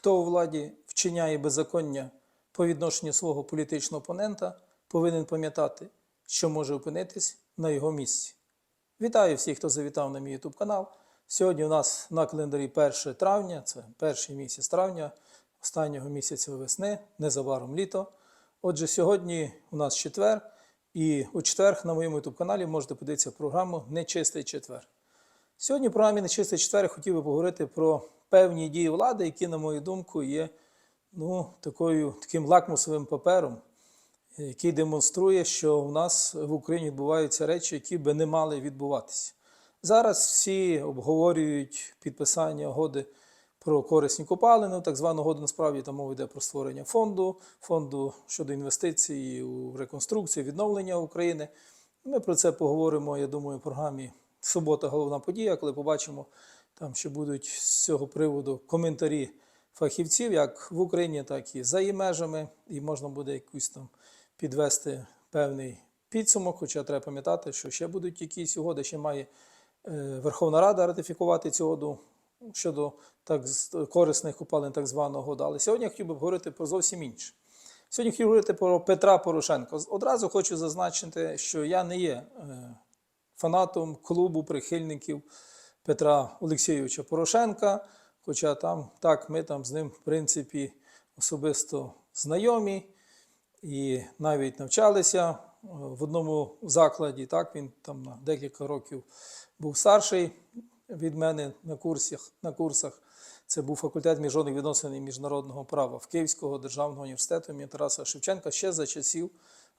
хто у владі вчиняє беззаконня по відношенню свого політичного опонента, повинен пам'ятати, що може опинитись на його місці. Вітаю всіх, хто завітав на мій YouTube канал. Сьогодні у нас на календарі 1 травня, це перший місяць травня, останнього місяця весни, незабаром літо. Отже, сьогодні у нас четвер, і у четвер на моєму YouTube каналі можете подивитися програму Нечистий четвер. Сьогодні в програмі Нечистий четвер хотів би поговорити про певні дії влади, які, на мою думку, є ну, такою, таким лакмусовим папером, який демонструє, що в нас в Україні відбуваються речі, які би не мали відбуватися. Зараз всі обговорюють підписання угоди про корисні копалини, так звану угоду насправді там мова йде про створення фонду, фонду щодо інвестицій у реконструкцію, відновлення України. Ми про це поговоримо, я думаю, в програмі Субота головна подія, коли побачимо, там, що будуть з цього приводу коментарі фахівців, як в Україні, так і за її межами, і можна буде якусь там підвести певний підсумок. Хоча треба пам'ятати, що ще будуть якісь угоди, ще має е, Верховна Рада ратифікувати цю угоду щодо так корисних купалин так званого года. Але сьогодні я хотів би говорити про зовсім інше. Сьогодні хотів говорити про Петра Порошенка. Одразу хочу зазначити, що я не є е, фанатом клубу прихильників Петра Олексійовича Порошенка. Хоча там так, ми там з ним, в принципі, особисто знайомі і навіть навчалися е, в одному закладі. Так, він там на декілька років був старший від мене на курсах. На курсах. Це був факультет міжнародних відносин і міжнародного права в Київського державного університету імені Тараса Шевченка ще за часів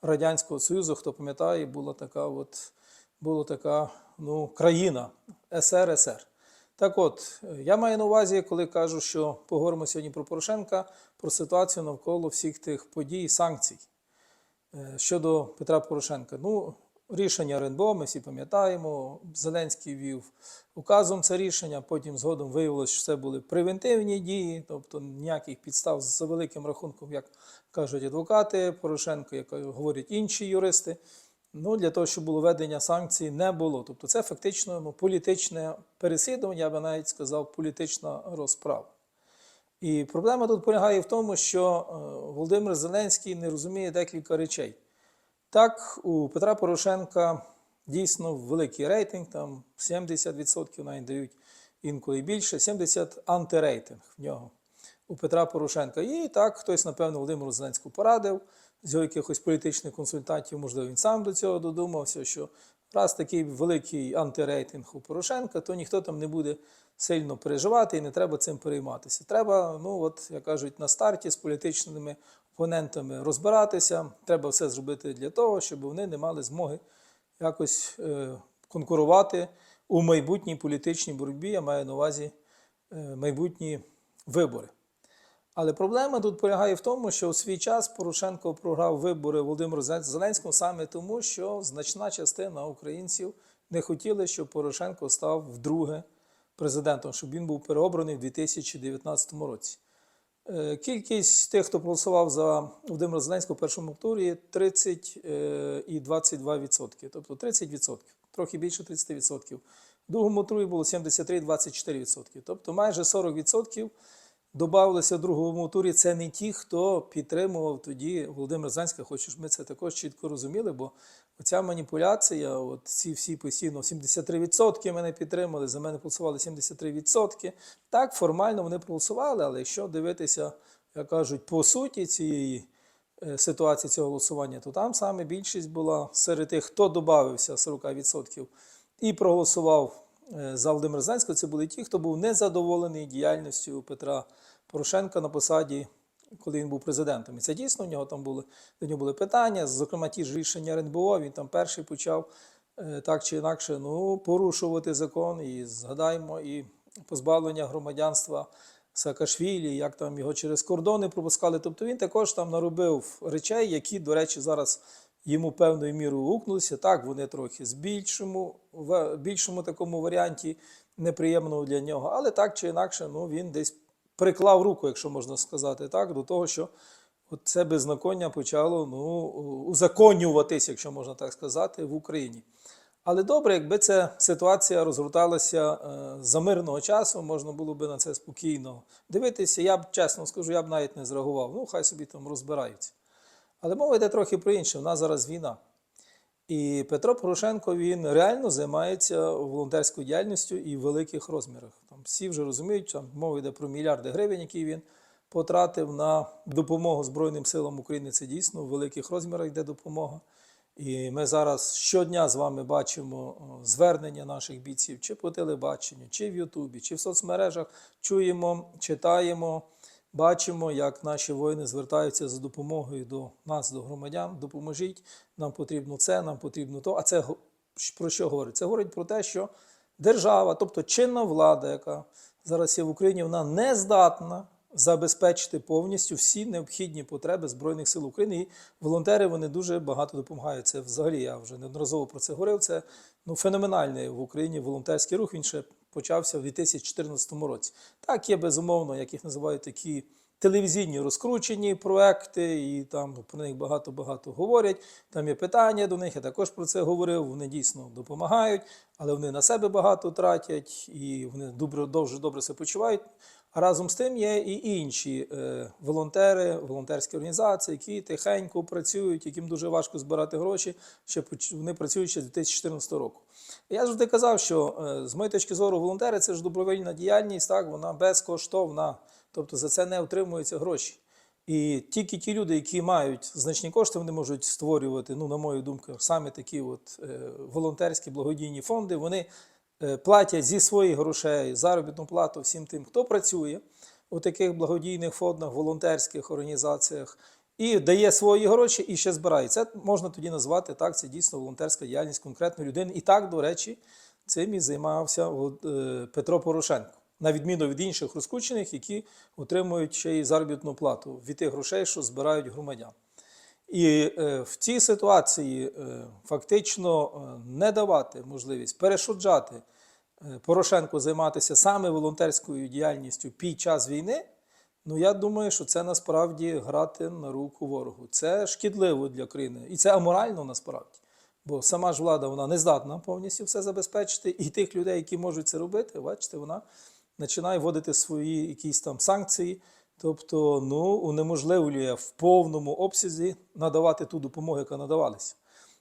Радянського Союзу. Хто пам'ятає, була така от була така ну, країна СРСР. Так от, я маю на увазі, коли кажу, що поговоримо сьогодні про Порошенка, про ситуацію навколо всіх тих подій, санкцій е, щодо Петра Порошенка. Ну, рішення РНБО, ми всі пам'ятаємо. Зеленський вів указом це рішення, потім згодом виявилося, що це були превентивні дії, тобто ніяких підстав за великим рахунком, як кажуть адвокати Порошенко, як говорять інші юристи. Ну, для того, щоб було введення санкцій, не було. Тобто це фактично ну, політичне переслідування, я би навіть сказав, політична розправа. І проблема тут полягає в тому, що е, Володимир Зеленський не розуміє декілька речей. Так, у Петра Порошенка дійсно великий рейтинг, там 70% навіть дають інколи більше, 70 антирейтинг в нього у Петра Порошенка. І так хтось, напевно, Володимиру Зеленському порадив з його якихось політичних консультантів, можливо, він сам до цього додумався, що раз такий великий антирейтинг у Порошенка, то ніхто там не буде сильно переживати і не треба цим перейматися. Треба, ну от як кажуть, на старті з політичними опонентами розбиратися. Треба все зробити для того, щоб вони не мали змоги якось е, конкурувати у майбутній політичній боротьбі. Я маю на увазі е, майбутні вибори. Але проблема тут полягає в тому, що у свій час Порошенко програв вибори Володимиру Зеленському саме тому, що значна частина українців не хотіли, щоб Порошенко став вдруге президентом, щоб він був переобраний в 2019 році. Е, Кількість тих, хто проголосував за Володимира Зеленського в першому турі 30 е, і 22%, тобто 30%, трохи більше 30%. В другому турі було 73-24%, тобто майже 40% Добавилося в другому турі. Це не ті, хто підтримував тоді Володимира Зеленського. Хочу, щоб ми це також чітко розуміли, бо оця маніпуляція, от ці всі постійно 73% мене підтримали, за мене голосували 73%. Так, формально вони проголосували, але якщо дивитися, як кажуть, по суті цієї е, ситуації цього голосування, то там саме більшість була серед тих, хто додався 40% і проголосував за Володимира Зеленського, це були ті, хто був незадоволений діяльністю Петра Порошенка на посаді, коли він був президентом. І це дійсно у нього там були до нього були питання. Зокрема, ті ж рішення РНБО. Він там перший почав е, так чи інакше ну, порушувати закон. І згадаємо і позбавлення громадянства Саакашвілі, як там його через кордони пропускали. Тобто він також там наробив речей, які, до речі, зараз йому певною мірою гукнулися. Так, вони трохи з більшому, в більшому такому варіанті неприємного для нього, але так чи інакше, ну він десь приклав руку, якщо можна сказати, так, до того, що от це беззаконня почало ну, узаконюватися, якщо можна так сказати, в Україні. Але добре, якби ця ситуація розгорталася е, за мирного часу, можна було би на це спокійно дивитися. Я б чесно скажу, я б навіть не зреагував. Ну, хай собі там розбираються. Але мова йде трохи про інше. У нас зараз війна. І Петро Порошенко він реально займається волонтерською діяльністю і в великих розмірах. Там всі вже розуміють, там мова йде про мільярди гривень, які він потратив на допомогу Збройним силам України. Це дійсно в великих розмірах йде допомога. І ми зараз щодня з вами бачимо звернення наших бійців чи по телебаченню, чи в Ютубі, чи в соцмережах. Чуємо, читаємо, бачимо, як наші воїни звертаються за допомогою до нас, до громадян. Допоможіть, нам потрібно це, нам потрібно то. А це про що говорить? Це говорить про те, що держава, тобто чинна влада, яка зараз є в Україні, вона не здатна забезпечити повністю всі необхідні потреби Збройних сил України. І волонтери вони дуже багато допомагають. Це взагалі я вже неодноразово про це говорив. Це ну, феноменальний в Україні волонтерський рух. Він ще почався в 2014 році. Так, є безумовно, як їх називають такі. Телевізійні розкручені проекти, і там про них багато-багато говорять. Там є питання до них, я також про це говорив. Вони дійсно допомагають, але вони на себе багато тратять і вони добре, дуже добре себе почувають. Разом з тим є і інші е, волонтери, волонтерські організації, які тихенько працюють, яким дуже важко збирати гроші. Ще вони працюють ще з 2014 року. Я завжди казав, що е, з моєї точки зору, волонтери це ж добровільна діяльність, так вона безкоштовна, тобто за це не отримуються гроші. І тільки ті люди, які мають значні кошти, вони можуть створювати, ну, на мою думку, саме такі от е, волонтерські благодійні фонди. Вони платять зі своїх грошей заробітну плату всім тим, хто працює у таких благодійних фондах, волонтерських організаціях, і дає свої гроші і ще збирає. Це можна тоді назвати так. Це дійсно волонтерська діяльність конкретної людини. І так, до речі, цим і займався е, Петро Порошенко. На відміну від інших розкручених, які отримують ще й заробітну плату від тих грошей, що збирають громадян. І е, в цій ситуації е, фактично е, не давати можливість перешкоджати Порошенку займатися саме волонтерською діяльністю під час війни, ну я думаю, що це насправді грати на руку ворогу. Це шкідливо для країни. І це аморально насправді. Бо сама ж влада вона не здатна повністю все забезпечити. І тих людей, які можуть це робити, бачите, вона починає вводити свої якісь там санкції. Тобто, ну, унеможливлює в повному обсязі надавати ту допомогу, яка надавалася.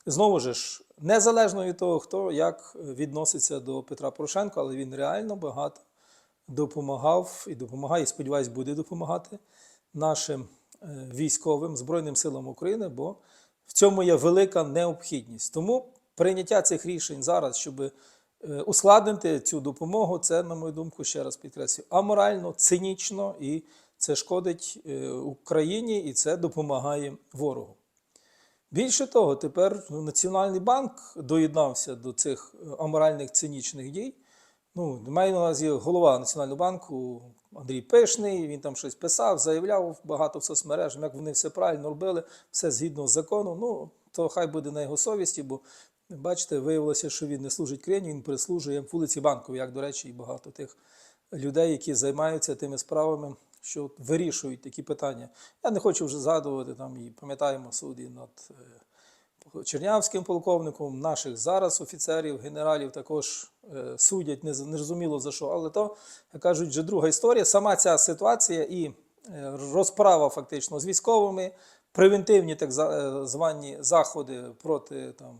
Знову ж, незалежно від того, хто як відноситься до Петра Порошенка, але він реально багато допомагав і допомагає, і сподіваюсь, буде допомагати нашим е, військовим Збройним силам України, бо в цьому є велика необхідність. Тому прийняття цих рішень зараз, щоб е, ускладнити цю допомогу, це, на мою думку, ще раз підкреслюю, аморально, цинічно і це шкодить е, Україні і це допомагає ворогу. Більше того, тепер Національний банк доєднався до цих е, аморальних цинічних дій. Ну, маю на увазі голова Національного банку Андрій Пишний. Він там щось писав, заявляв багато в соцмережах, як вони все правильно робили, все згідно з законом. Ну, то хай буде на його совісті, бо бачите, виявилося, що він не служить країні, він прислужує вулиці Банковій, як, до речі, і багато тих людей, які займаються тими справами, що вирішують такі питання. Я не хочу вже згадувати там і пам'ятаємо суді над е, Чернявським полковником, наших зараз офіцерів, генералів також е, судять не незрозуміло за що. Але то, як кажуть, вже друга історія. Сама ця ситуація і е, розправа фактично з військовими, превентивні так звані заходи проти там,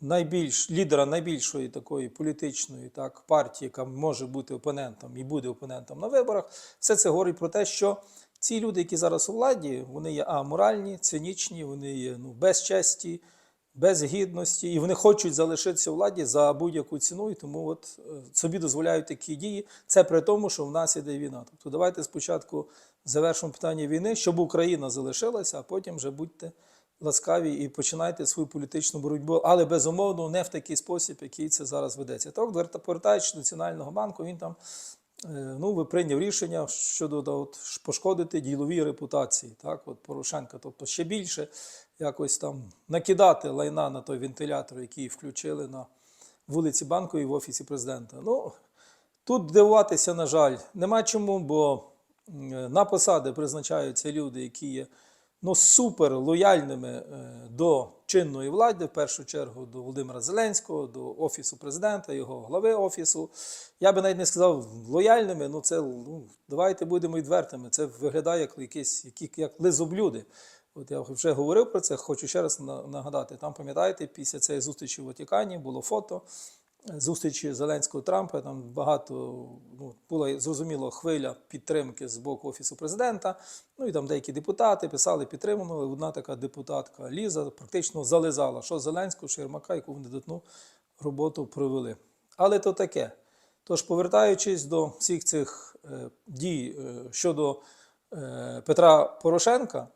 найбільш лідера найбільшої такої політичної так, партії, яка може бути опонентом і буде опонентом на виборах, все це говорить про те, що ці люди, які зараз у владі, вони є аморальні, цинічні, вони є ну, безчесті, без гідності, і вони хочуть залишитися у владі за будь-яку ціну, і тому от е, собі дозволяють такі дії. Це при тому, що в нас іде війна. Тобто давайте спочатку завершимо питання війни, щоб Україна залишилася, а потім вже будьте ласкаві і починайте свою політичну боротьбу, але безумовно не в такий спосіб, який це зараз ведеться. Так, повертаючись до Національного банку, він там е, ну, прийняв рішення щодо да, от, пошкодити діловій репутації, так, от Порошенка. Тобто ще більше якось там накидати лайна на той вентилятор, який включили на вулиці Банковій в офісі президента. Ну, Тут дивуватися, на жаль, нема чому, бо на посади призначаються люди, які є ну, супер лояльними е, до чинної влади, в першу чергу до Володимира Зеленського, до Офісу президента, його глави Офісу. Я би навіть не сказав лояльними, ну це ну, давайте будемо відвертими. Це виглядає як якісь які, як лизоблюди. От я вже говорив про це, хочу ще раз нагадати. Там, пам'ятаєте, після цієї зустрічі в Ватикані було фото зустрічі Зеленського Трампа. Там багато ну, була зрозуміло хвиля підтримки з боку Офісу президента. Ну і там деякі депутати писали, підтримували. Одна така депутатка Ліза практично зализала, що Зеленського, що Єрмака, яку вони дотну роботу провели. Але то таке. Тож, повертаючись до всіх цих е, дій е, щодо е, Петра Порошенка,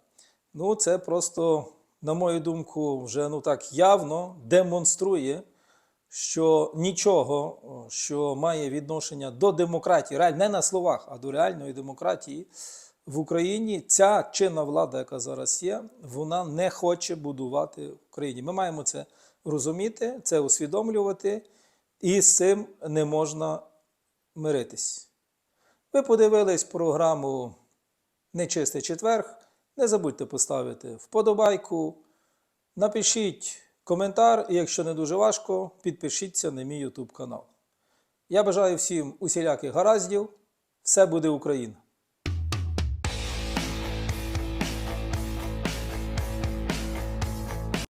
ну це просто, на мою думку, вже ну так явно демонструє, що нічого, що має відношення до демократії, реаль- не на словах, а до реальної демократії в Україні, ця чинна влада, яка зараз є, вона не хоче будувати в Україні. Ми маємо це розуміти, це усвідомлювати, і з цим не можна миритись. Ви подивились програму Нечистий четверг. Не забудьте поставити вподобайку, напишіть коментар, і якщо не дуже важко, підпишіться на мій YouTube канал. Я бажаю всім усіляких гараздів. Все буде Україна!